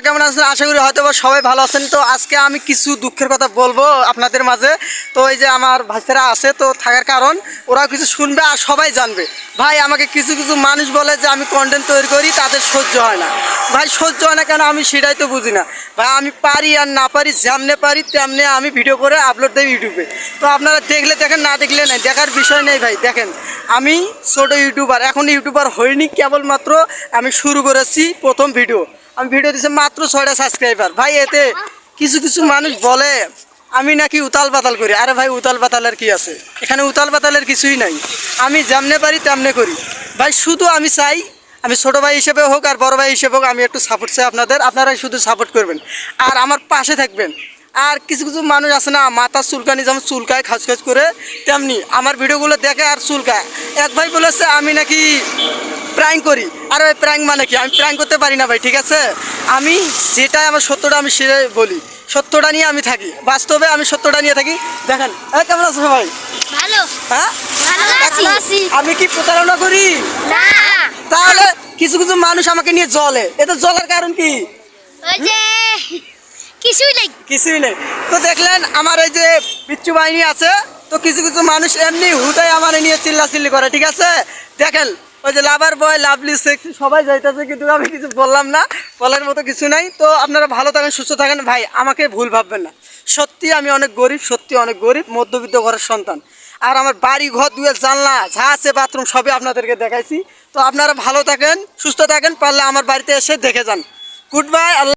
আপনারা কেমন আছেন? আশা করি হয়তো বা সবাই ভালো আছেন। তো আজকে আমি কিছু দুঃখের কথা বলব আপনাদের মাঝে। তো এই যে আমার ভাইসেরা আছে, তো থাকার কারণ ওরা কিছু শুনবে আর সবাই জানবে। ভাই, আমাকে কিছু কিছু মানুষ বলে যে আমি কন্টেন্ট তৈরি করি, তাদের সহ্য হয় না। ভাই, সহ্য হয় না কেন? আমি সেটাই তো বুঝি না। ভাই, আমি পারি আর না পারি, যেমনে পারি তেমনি আমি ভিডিও করে আপলোড দেই ইউটিউবে তো আপনারা দেখলে দেখেন, না দেখলে নেই, দেখার বিষয় নেই ভাই। দেখেন, আমি ছোটো ইউটিউবার এখন ইউটিউবার হইনি কেবলমাত্র আমি শুরু করেছি প্রথম ভিডিও আমি ভিডিও দিয়েছি মাত্র ছয়টা সাবস্ক্রাইবার ভাই, এতে কিছু কিছু মানুষ বলে, আমি নাকি উতাল পাতাল করি। আরে ভাই, উতাল পাতালের কি আছে? এখানে উতাল পাতালের কিছুই নাই। আমি যেমনে পারি তেমনে করি। ভাই, শুধু আমি চাই, আমি ছোট ভাই হিসেবে হোক আর বড় ভাই হিসেবে হোক, আমি একটু সাপোর্ট চাই আপনাদের। আপনারাই শুধু সাপোর্ট করবেন। আর আমার পাশে থাকবেন। আর কিছু কিছু মানুষ আছে না, মাথা চুলকানি যেমন চুলকায় খাস খাস করে, তেমনি। আমার ভিডিওগুলো দেখে আর চুলকায়। এক ভাই বলেছে, আমি নাকি প্র্যাঙ্ক করি। আর ওই প্র্যাঙ্ক মানে কি? আমি প্র্যাঙ্ক করতে পারি না ভাই ঠিক আছে? আমি যেটাই আমার সত্যটা আমি সেটাই বলি। সত্যটা নিয়ে আমি থাকি। বাস্তবে আমি সত্যটা নিয়ে থাকি। দেখেন কেমন আছো ভাই ভালো। হ্যাঁ? আমি কি প্রতারণা করি? না। তাহলে কিছু কিছু মানুষ আমাকে নিয়ে জ্বলে। এটা জ্বলার কারণ কি? কিছুই নাই। কিছুই নেই। তো দেখলেন আমার এই যে বিচ্ছু বাহিনী আছে তো কিছু কিছু মানুষ এমনি হুদাই আমার নিয়ে চিল্লা চিল্লি করে ঠিক আছে? দেখেন ওই যে লাভার বয় লাভলি সেক্স সবাই যাইতেছে কিন্তু আমি কিছু বললাম না, বলার মতো কিছু নাই। তো আপনারা ভালো থাকেন, সুস্থ থাকেন। ভাই, আমাকে ভুল ভাববেন না। সত্যি আমি অনেক গরিব, সত্যি অনেক গরিব, মধ্যবিত্ত ঘরের সন্তান। আর আমার বাড়ি ঘর দুয়ে জানলা, যা আছে বাথরুম সবই আপনাদেরকে দেখাইছি। তো আপনারা ভালো থাকেন, সুস্থ থাকেন, পারলে আমার বাড়িতে এসে দেখে যান। গুড বাই আল্লাহ